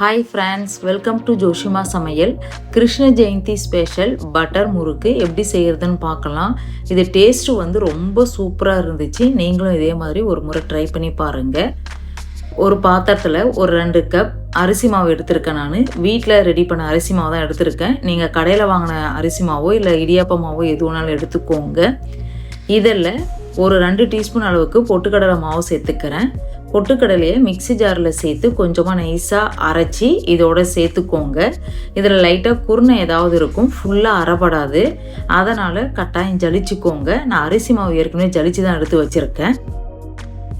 Hi friends welcome to Joshima சமையல் Krishna Jayanthi special butter முறுக்கு. எப்படி செய்கிறதுன்னு பார்க்கலாம். இது டேஸ்ட்டு வந்து ரொம்ப சூப்பராக இருந்துச்சு. நீங்களும் இதே மாதிரி ஒரு முறை ட்ரை பண்ணி பாருங்கள் ஒரு பாத்திரத்தில் ஒரு ரெண்டு கப் அரிசி மாவு எடுத்திருக்கேன் நான். வீட்டில் ரெடி பண்ண அரிசி மாவு தான் எடுத்திருக்கேன். நீங்கள் கடையில் வாங்கின அரிசி மாவோ இல்லை இடியாப்ப மாவோ எது வேணாலும் எடுத்துக்கோங்க. இதில் ஒரு ரெண்டு டீஸ்பூன் அளவுக்கு பொட்டுக்கடலை மாவு சேர்த்துக்கிறேன். பொட்டுக்கடலையை மிக்ஸி ஜாரில் சேர்த்து கொஞ்சமாக நைஸாக அரைச்சி இதோட சேர்த்துக்கோங்க. இதில் லைட்டாக குருணை ஏதாவது இருக்கும் ஃபுல்லாக அரைப்படாது. அதனால் கட்டாயம் ஜலிச்சுக்கோங்க. நான் அரிசி மாவு ஏற்கனவே ஜலிச்சு தான் எடுத்து வச்சுருக்கேன்.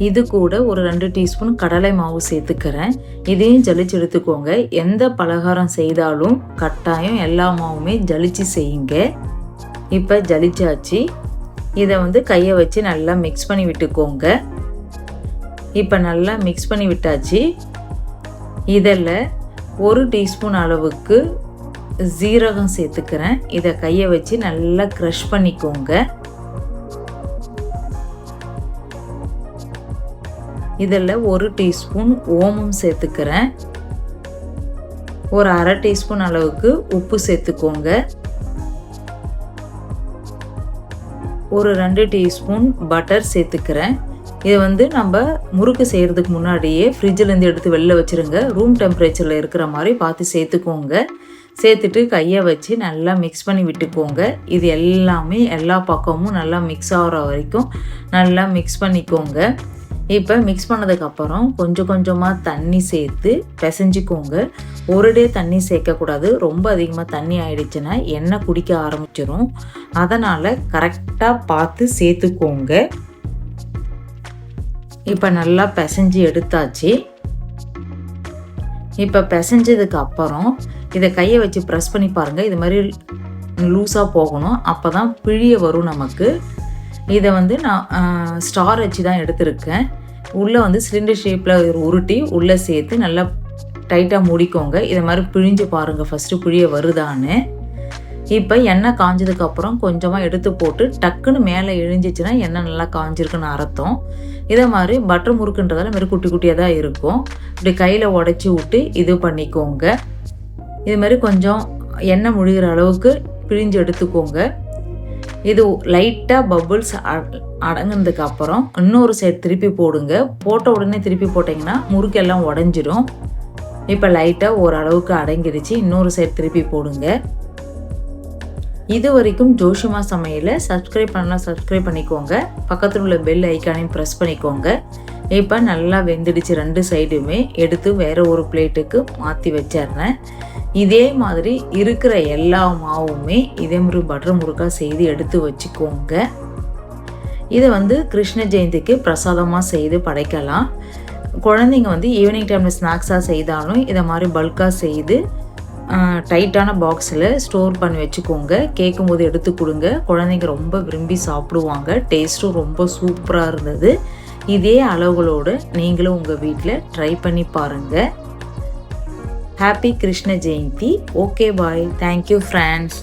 இது கூட ஒரு ரெண்டு டீஸ்பூன் கடலை மாவு சேர்த்துக்கிறேன். இதையும் ஜலிச்சு எடுத்துக்கோங்க. எந்த பலகாரம் செய்தாலும் கட்டாயம் எல்லா மாவுமே ஜலிச்சு செய்யுங்க. இப்போ ஜலிச்சாச்சு. இதை வந்து கையை வச்சு நல்லா மிக்ஸ் பண்ணி விட்டுக்கோங்க. இப்போ நல்லா மிக்ஸ் பண்ணி விட்டாச்சு. இதில் ஒரு டீஸ்பூன் அளவுக்கு ஜீரகம் சேர்த்துக்கிறேன். இதை கையை வச்சு நல்லா க்ரஷ் பண்ணிக்கோங்க. இதில் ஒரு டீஸ்பூன் ஓமம் சேர்த்துக்கிறேன். ஒரு அரை டீஸ்பூன் அளவுக்கு உப்பு சேர்த்துக்கோங்க. ஒரு ரெண்டு டீஸ்பூன் பட்டர் சேர்த்துக்கிறேன். இதை வந்து நம்ம முறுக்கு செய்கிறதுக்கு முன்னாடியே ஃப்ரிட்ஜிலேருந்து எடுத்து வெளில வச்சுருங்க. ரூம் டெம்பரேச்சரில் இருக்கிற மாதிரி பார்த்து சேர்த்துக்கோங்க. சேர்த்துட்டு கையை வச்சு நல்லா மிக்ஸ் பண்ணி விட்டுக்கோங்க. இது எல்லாமே எல்லா பக்கமும் நல்லா மிக்ஸ் ஆகிற வரைக்கும் நல்லா மிக்ஸ் பண்ணிக்கோங்க. இப்போ மிக்ஸ் பண்ணதுக்கப்புறம் கொஞ்சம் கொஞ்சமாக தண்ணி சேர்த்து பிசைஞ்சிக்கோங்க. ஒரு டே தண்ணி சேர்க்கக்கூடாது. ரொம்ப அதிகமாக தண்ணி ஆயிடுச்சுன்னா எண்ணெய் குடிக்க ஆரம்பிச்சிடும் அதனால் கரெக்டாக பார்த்து சேர்த்துக்கோங்க. இப்போ நல்லா பிசைஞ்சு எடுத்தாச்சு. இப்போ பிசைஞ்சதுக்கு அப்புறம் இதை கையை வச்சு ப்ரெஸ் பண்ணி பாருங்கள் இது மாதிரி லூஸாக போகணும். அப்போ தான் பிழிய வரும் நமக்கு. இதை வந்து நான் ஸ்டார் வச்சு தான் எடுத்திருக்கேன். உள்ளே வந்து சிலிண்டர் ஷேப்பில் உருட்டி உள்ளே சேர்த்து நல்லா டைட்டாக மூடிக்கோங்க. இதை மாதிரி பிழிஞ்சு பாருங்கள் ஃபஸ்ட்டு பிழிய வருதான்னு. இப்போ எண்ணெய் காஞ்சதுக்கப்புறம் கொஞ்சமாக எடுத்து போட்டு டக்குன்னு மேலே இழிஞ்சிச்சுன்னா எண்ணெய் நல்லா காஞ்சிருக்குன்னு அர்த்தம். இதை மாதிரி பட்டர் முறுக்குன்றதால மாரி குட்டி குட்டியாக தான் இருக்கும். இப்படி கையில் உடச்சி விட்டு இது பண்ணிக்கோங்க. இது மாதிரி கொஞ்சம் எண்ணெய் முழுகிற அளவுக்கு பிழிஞ்சு எடுத்துக்கோங்க. இது லைட்டாக பபுள்ஸ் அடங்கினதுக்கு அப்புறம் இன்னொரு சைடு திருப்பி போடுங்க. போட்ட உடனே திருப்பி போட்டிங்கன்னா முறுக்கெல்லாம் உடஞ்சிடும் இப்போ லைட்டாக ஓரளவுக்கு அடங்கிடுச்சு. இன்னொரு சைடு திருப்பி போடுங்க. இது வரைக்கும் ஜோஷிமா சமையலை சப்ஸ்கிரைப் பண்ணலாம் சப்ஸ்கிரைப் பண்ணிக்கோங்க. பக்கத்தில் உள்ள பெல் ஐக்கானையும் ப்ரெஸ் பண்ணிக்கோங்க. இப்போ நல்லா வெந்துடுச்சு ரெண்டு சைடுமே எடுத்து வேற ஒரு பிளேட்டுக்கு மாற்றி வச்சிடுறேன். இதே மாதிரி இருக்கிற எல்லா மாவுமே இதே மாதிரி பட்டர் முறுக்காக செய்து எடுத்து வச்சுக்கோங்க. இதை வந்து கிருஷ்ண ஜெயந்திக்கு பிரசாதமாக செய்து படைக்கலாம். குழந்தைங்க வந்து ஈவினிங் டைமில் ஸ்நாக்ஸாக செய்தாலும் இதை மாதிரி பல்காக செய்து டைட்டான பாக்ஸில் ஸ்டோர் பண்ணி வச்சுக்கோங்க. கேட்கும் போது எடுத்து கொடுங்க. குழந்தைங்க ரொம்ப விரும்பி சாப்பிடுவாங்க. டேஸ்ட்டும் ரொம்ப சூப்பராக இருந்தது. இதே அளவுகளோடு நீங்களும் உங்கள் வீட்டில் ட்ரை பண்ணி பாருங்கள் happy Krishna Jayanthi okay bye thank you friends